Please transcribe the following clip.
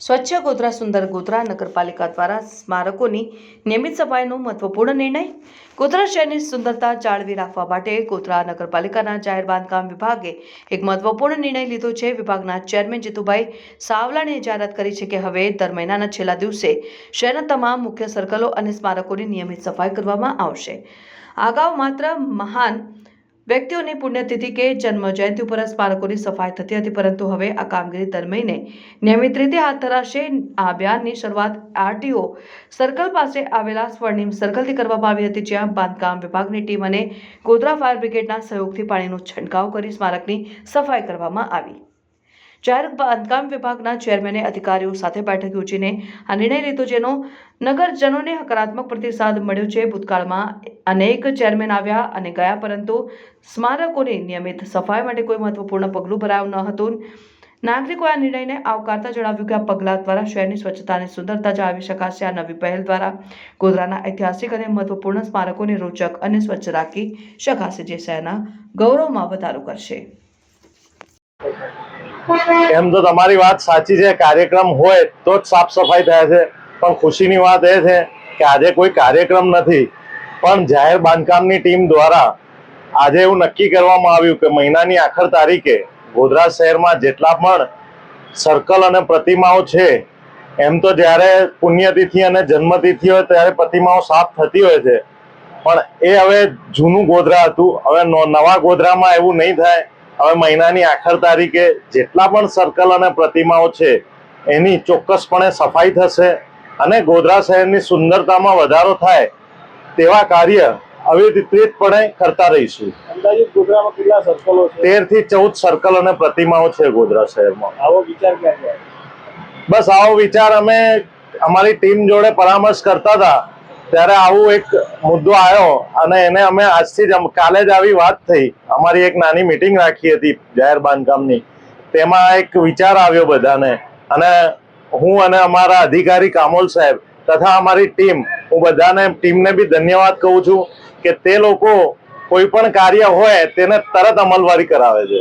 સ્વચ્છ ગોધરા, સુંદર ગોધરા નગરપાલિકા દ્વારા સ્મારકોની નિયમિત સફાઈનો મહત્વપૂર્ણ નિર્ણય ગોધરા શહેરની સુંદરતા જાળવી રાખવા માટે ગોધરા નગરપાલિકાના જાહેર બાંધકામ વિભાગે એક મહત્વપૂર્ણ નિર્ણય લીધો છે. વિભાગના ચેરમેન જીતુભાઈ સાવલાણીએ જાહેરાત કરી છે કે હવે દર મહિનાના છેલ્લા દિવસે શહેરના તમામ મુખ્ય સર્કલો અને સ્મારકોની નિયમિત સફાઈ કરવામાં આવશે. અગાઉ માત્ર મહાન વ્યક્તિઓની પુણ્યતિથિ કે જન્મ જયંતિ ઉપર સ્મારકોની સફાઈ થતી હતી, પરંતુ હવે આ કામગીરી દર મહિને નિયમિત રીતે હાથ ધરાશે. આ અભિયાનની શરૂઆત આરટીઓ સર્કલ પાસે આવેલા સ્વર્ણિમ સર્કલથી કરવામાં આવી હતી, જ્યાં બાંધકામ વિભાગની ટીમ અને ગોધરા ફાયર બ્રિગેડના સહયોગથી પાણીનો છંટકાવ કરી સ્મારકની સફાઈ કરવામાં આવી. જાહેર બાંધકામ વિભાગના ચેરમેને અધિકારીઓ સાથે બેઠક યોજીને આ નિર્ણય લીધો, જેનો નગરજનોને હકારાત્મક પ્રતિસાદ મળ્યો છે. ભૂતકાળમાં અનેક ચેરમેન આવ્યા અને ગયા, પરંતુ સ્મારકોની નિયમિત સફાઈ માટે કોઈ મહત્વપૂર્ણ પગલું ભરાયું ન હતું. નાગરિકોએ આ નિર્ણયને આવકારતા જણાવ્યું કે આ પગલાં દ્વારા શહેરની સ્વચ્છતા અને સુંદરતા જાળવી શકાશે. આ નવી પહેલ દ્વારા ગોધરાના ઐતિહાસિક અને મહત્વપૂર્ણ સ્મારકોને રોચક અને સ્વચ્છ રાખી શકાશે, જે શહેરના ગૌરવમાં વધારો કરશે. એમ તો તમારી વાત સાચી છે, કાર્યક્રમ હોય તો જ સાફ સફાઈ થાય છે. પણ ખુશીની વાત એ છે કે આજે કોઈ કાર્યક્રમ નથી. પણ જાહેર બાંધકામની ટીમ દ્વારા આજે એવું નક્કી કરવામાં આવ્યું કે મહિનાની આખર તારીખે ગોધરા શહેરમાં જેટલા પણ સર્કલ અને પ્રતિમાઓ છે, એમ તો જ્યારે પુણ્યતિથિ અને જન્મતિથિ હોય ત્યારે પ્રતિમાઓ સાફ થતી હોય છે. પણ એ હવે જૂનું ગોધરા હતું. હવે નવા ગોધરામાં એવું નહીં થાય. હવે મહિનાની આખર તારીખે જેટલા પણ સર્કલ અને પ્રતિમાઓ છે એની ચોક્કસપણે સફાઈ થશે અને ગોધરા શહેરની સુંદરતામાં વધારો થાય તેવા કાર્ય અવિરતપણે કરતા રહીશું. અંદાજિત ગોધરામાં કેટલા સર્કલો છે? તેરથી ચૌદ સર્કલ અને પ્રતિમાઓ છે ગોધરા શહેરમાં. આવો વિચાર બસ આવો વિચાર અમે અમારી ટીમ જોડે પરામર્શ કરતા હતા. ત્યારે આવું એક મુદ્દો આવ્યો અને એને અમે આજથી જ કાલે જ આવી વાત થઈ. અમારી એક નાની મિટિંગ રાખી હતી જાહેર બાંધકામની. તેમાં એક વિચાર આવ્યો બધાને. અને હું અને અમારા અધિકારી કામોલ સાહેબ તથા અમારી ટીમ, હું બધાને ટીમને બી ધન્યવાદ કહું છું કે તે લોકો કોઈ પણ કાર્ય હોય તેને તરત અમલવારી કરાવે છે.